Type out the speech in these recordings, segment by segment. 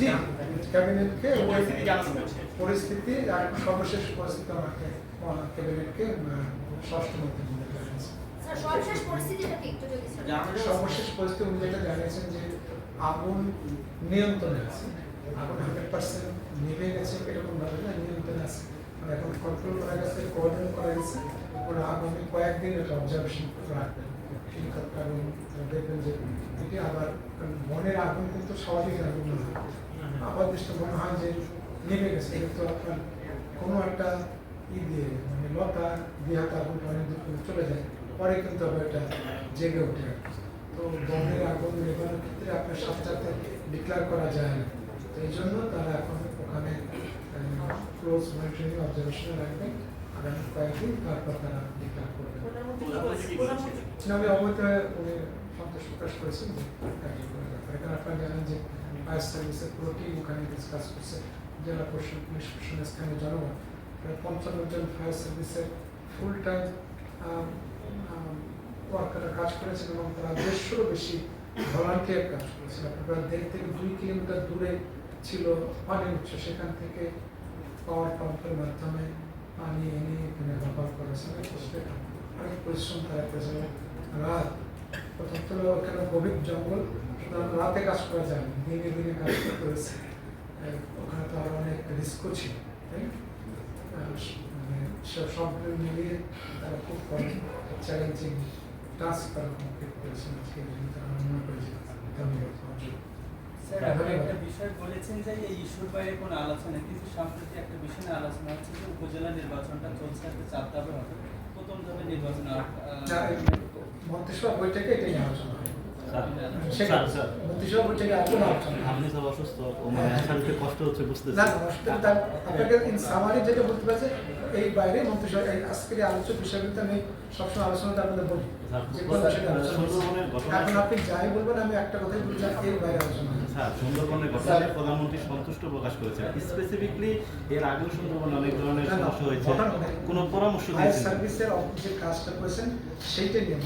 জি। ক্যাবিনেটকে পরিস্থিতি আর সর্বশেষ পরিস্থিতি আমাকে ক্যাবিনেটকে ষষ্ঠমন্ত্রী বলে জানিয়েছে। সর্বশেষ পরিস্থিতি উনি যেটা জানিয়েছেন যে আগুন নিয়ন্ত্রণে আছে। আগুন হান্ড্রেড পার্সেন্ট নিভে গেছে এরকম ভাবে না নিয়ন্ত্রণে আছে। মানে এখন কন্ট্রোল করা গেছে কোঅর্ডিনেট করা গেছে। ওরা আগামী কয়েকদিন এটা অবজারভেশন রাখবেন। এবং দেখবেন যে এটি আবার কারণ বনের আগুন কিন্তু স্বাভাবিক আগুন না। আবার দৃষ্টি মনে হয় যে নেমে গেছে। কিন্তু আপনার কোনো একটা ই দিয়ে মানে লতা দিয়ে হাতে আগুন অনেক দূর চলে যায় পরে কিন্তু আবার এটা জেগে ওঠে তো বনের আগুন নেভানোর ক্ষেত্রে আপনার সাথে ডিক্লেয়ার করা যায় না। তো এই জন্য তারা এখন ওখানে ক্লোজ মনিটরিং অবজারভেশনে রাখবেন। আগামী কয়েকদিন তারা ডিক্লেয়ার করবেন আমি অবৈধ উনি সন্তোষ প্রকাশ করেছেন যে কার্যক্রমের ব্যাপারে কারণ আপনারা জানেন যে ফায়ার সার্ভিসের পুরো টিম ওখানে ডিসকাস করছে জেলা প্রশাসন পুলিশ প্রশাসনের স্থানীয় জনগণ পঞ্চান্ন জন ফায়ার সার্ভিসের ফুল টাইম ওয়ার্কাররা কাজ করেছেন এবং তারা দেড়শোরও বেশি ভলান্টিয়ার কাজ করেছেন আপনার দেড় থেকে দুই কিলোমিটার দূরে ছিল পানির উৎস সেখান থেকে পাওয়ার পাম্পের মাধ্যমে পানি এনে এখানে ব্যবহার করেছেন সেটা অনেক পরিশ্রম তারা করেছেন রাত প্রথম তো ওখানে গভীর জঙ্গল সুতরাং রাতে কাজ করা যায়। দিনে দিনে কাজ করতে আহ, ওখানে তো আরও অনেক রিস্কও ছিল তাই মানে সব সব মিলিয়ে তারা খুব চ্যালেঞ্জিং টাস্ক তারা কমপ্লিট করেছেন আজকে তারা মনে করেছে ধন্যবাদ তোমার জন্য। স্যার আপনি বিষয় বলেছেন যে এই ইস্যুর বাইরে কোনো আলোচনা। কিন্তু সম্প্রতি একটা বিষয় নিয়ে আলোচনা হচ্ছে যে উপজেলা নির্বাচনটা চলছে একটা চার দাবে হবে প্রথম ধাপে নির্বাচন মন্ত্রিসভা বৈঠকে এটাই আলোচনা আপনি স্যার অসুস্থ ও মানে শারীরিক কষ্ট হচ্ছে বুঝতেছি। না আপনাকে ইন সামারি যেটা বলতে পারছে এই বাইরে মন্ত্রিসভা আজকের এই আলোচ্য আমি সবসময় আলোচনাটা আপনাদের বলি। স্যার, যে কোনো বিষয়ে আলোচনা করছি। সুন্দরবনের ঘটনা- এখন আপনি যাই বলবেন আমি একটা কথাই বলছি এর বাইরে আলোচনা স্যার সুন্দরবনের ঘটনায় প্রধানমন্ত্রী সন্তুষ্ট প্রকাশ করেছেন। স্পেসিফিকলি এর আগেও সুন্দরবনে অনেক ধরনের সমস্যা হয়েছে। কোনো পরামর্শ দিয়েছেন? সার্ভিসের কাজটা করেছেন সেইটাই নিয়ে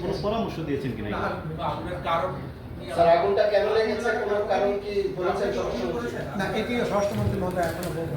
কোনো পরামর্শ দিয়েছেন কিনা কারণ স্যার আগুনটা কেন লেগেছে কোনো কারণ কি বলেছেন? না এটি স্বরাষ্ট্রমন্ত্রী মহোদয় এখনও বলব